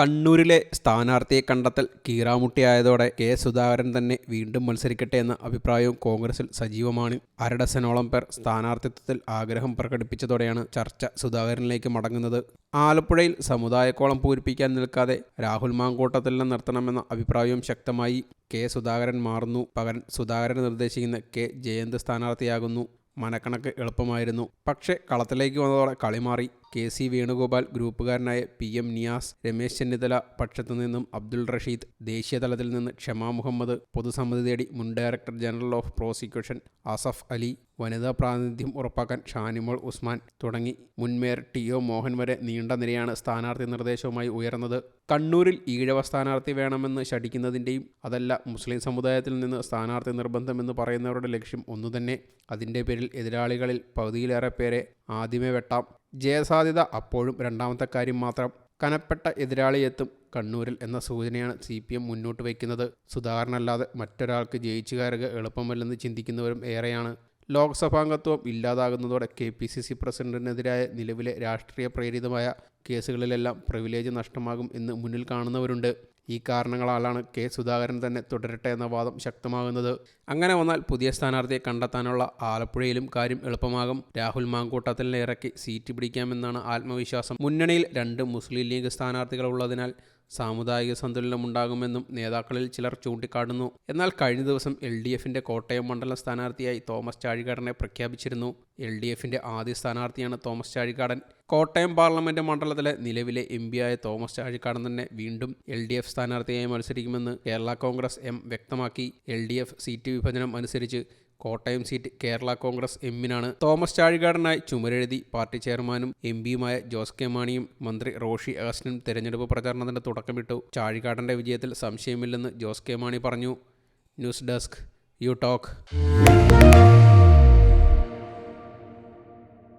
കണ്ണൂരിലെ സ്ഥാനാർത്ഥിയെ കണ്ടെത്തൽ കീറാമുട്ടിയായതോടെ കെ സുധാകരൻ തന്നെ വീണ്ടും മത്സരിക്കട്ടെ എന്ന അഭിപ്രായവും കോൺഗ്രസിൽ സജീവമാണ്. അരഡസനോളം പേർ സ്ഥാനാർത്ഥിത്വത്തിൽ ആഗ്രഹം പ്രകടിപ്പിച്ചതോടെയാണ് ചർച്ച സുധാകരനിലേക്ക് മടങ്ങുന്നത്. ആലപ്പുഴയിൽ സമുദായക്കോളം പൂരിപ്പിക്കാൻ നിൽക്കാതെ രാഹുൽ മാങ്കൂട്ടത്തിലിനെ നിർത്തണമെന്ന അഭിപ്രായവും ശക്തമായി കെ സുധാകരൻ മാറുന്നു. പകരം സുധാകരൻ നിർദ്ദേശിക്കുന്ന കെ ജയന്ത് സ്ഥാനാർത്ഥിയാകുന്നു. മനക്കണക്ക് എളുപ്പമായിരുന്നു. പക്ഷേ കളത്തിലേക്ക് വന്നതോടെ കളി മാറി. കെ സി വേണുഗോപാൽ ഗ്രൂപ്പുകാരനായ പി എം നിയാസ് രമേശ് ചെന്നിത്തല പക്ഷത്തു നിന്നും അബ്ദുൾ റഷീദ് ദേശീയതലത്തിൽ നിന്ന് ക്ഷമാ മുഹമ്മദ് പൊതുസമ്മതി തേടി മുൻ director general of prosecution Asaf Ali വനിതാ പ്രാതിനിധ്യം ഉറപ്പാക്കാൻ ഷാനിമോൾ ഉസ്മാൻ തുടങ്ങി. മുൻ മേയർ ടി ഒ മോഹൻ വരെ നീണ്ട നിരയാണ് സ്ഥാനാർത്ഥി നിർദ്ദേശവുമായി ഉയർന്നത്. കണ്ണൂരിൽ ഈഴവ സ്ഥാനാർത്ഥി വേണമെന്ന് ശഠിക്കുന്നതിന്റെയും അതല്ല മുസ്ലിം സമുദായത്തിൽ നിന്ന് സ്ഥാനാർത്ഥി നിർബന്ധമെന്ന് പറയുന്നവരുടെ ലക്ഷ്യം ഒന്നുതന്നെ. അതിന്റെ പേരിൽ എതിരാളികളിൽ പകുതിയിലേറെ പേരെ ആദ്യമേ വെട്ടാം. ജയസാധ്യത അപ്പോഴും രണ്ടാമത്തെ കാര്യം മാത്രം. കനപ്പെട്ട എതിരാളിയെത്തും കണ്ണൂരിൽ എന്ന സൂചനയാണ് സി പി എം മുന്നോട്ട് വയ്ക്കുന്നത്. സുധാകരനല്ലാതെ മറ്റൊരാൾക്ക് ജയിച്ചു കയറുക എളുപ്പമല്ലെന്ന് ചിന്തിക്കുന്നവരും ഏറെയാണ്. ലോക്സഭാംഗത്വം ഇല്ലാതാകുന്നതോടെ കെ പി സി സി പ്രസിഡന്റിനെതിരായ നിലവിലെ രാഷ്ട്രീയ പ്രേരിതമായ കേസുകളിലെല്ലാം പ്രിവിലേജ് നഷ്ടമാകും എന്ന് മുന്നിൽ കാണുന്നവരുണ്ട്. ഈ കാരണങ്ങളാലാണ് കെ സുധാകരൻ തന്നെ തുടരട്ടെ എന്ന വാദം ശക്തമാകുന്നത്. അങ്ങനെ വന്നാൽ പുതിയ സ്ഥാനാർത്ഥിയെ കണ്ടെത്താനുള്ള ആലപ്പുഴയിലും കാര്യം എളുപ്പമാകും. രാഹുൽ മാങ്കൂട്ടത്തിൽ ഇറക്കി സീറ്റ് പിടിക്കാമെന്നാണ് ആത്മവിശ്വാസം. മുന്നണിയിൽ രണ്ട് മുസ്ലിം ലീഗ് സ്ഥാനാർത്ഥികൾ ഉള്ളതിനാൽ സാമുദായിക സന്തുലനമുണ്ടാകുമെന്നും നേതാക്കളിൽ ചിലർ ചൂണ്ടിക്കാട്ടുന്നു. എന്നാൽ കഴിഞ്ഞ ദിവസം എൽ ഡി എഫിന്റെ കോട്ടയം മണ്ഡലം സ്ഥാനാർത്ഥിയായി തോമസ് ചാഴികാടനെ പ്രഖ്യാപിച്ചിരുന്നു. എൽ ഡി എഫിന്റെ ആദ്യ സ്ഥാനാർത്ഥിയാണ് തോമസ് ചാഴികാടൻ. കോട്ടയം പാർലമെന്റ് മണ്ഡലത്തിലെ നിലവിലെ എം പിയായ തോമസ് ചാഴിക്കാടൻ തന്നെ വീണ്ടും എൽ ഡി എഫ് സ്ഥാനാർത്ഥിയായി മത്സരിക്കുമെന്ന് കേരള കോൺഗ്രസ് എം വ്യക്തമാക്കി. എൽ ഡി എഫ് സീറ്റ് വിഭജനം അനുസരിച്ച് കോട്ടയം സീറ്റ് കേരള കോൺഗ്രസ് എമ്മിനാണ്. തോമസ് ചാഴികാടനായി ചുമരെഴുതി പാർട്ടി ചെയർമാനും എം പിയുമായ ജോസ് കെ മാണിയും മന്ത്രി റോഷി അഗസ്റ്റിനും തെരഞ്ഞെടുപ്പ് പ്രചാരണത്തിന് തുടക്കമിട്ടു. ചാഴികാടന്റെ വിജയത്തിൽ സംശയമില്ലെന്ന് ജോസ് കെ മാണി പറഞ്ഞു. News desk U Talk.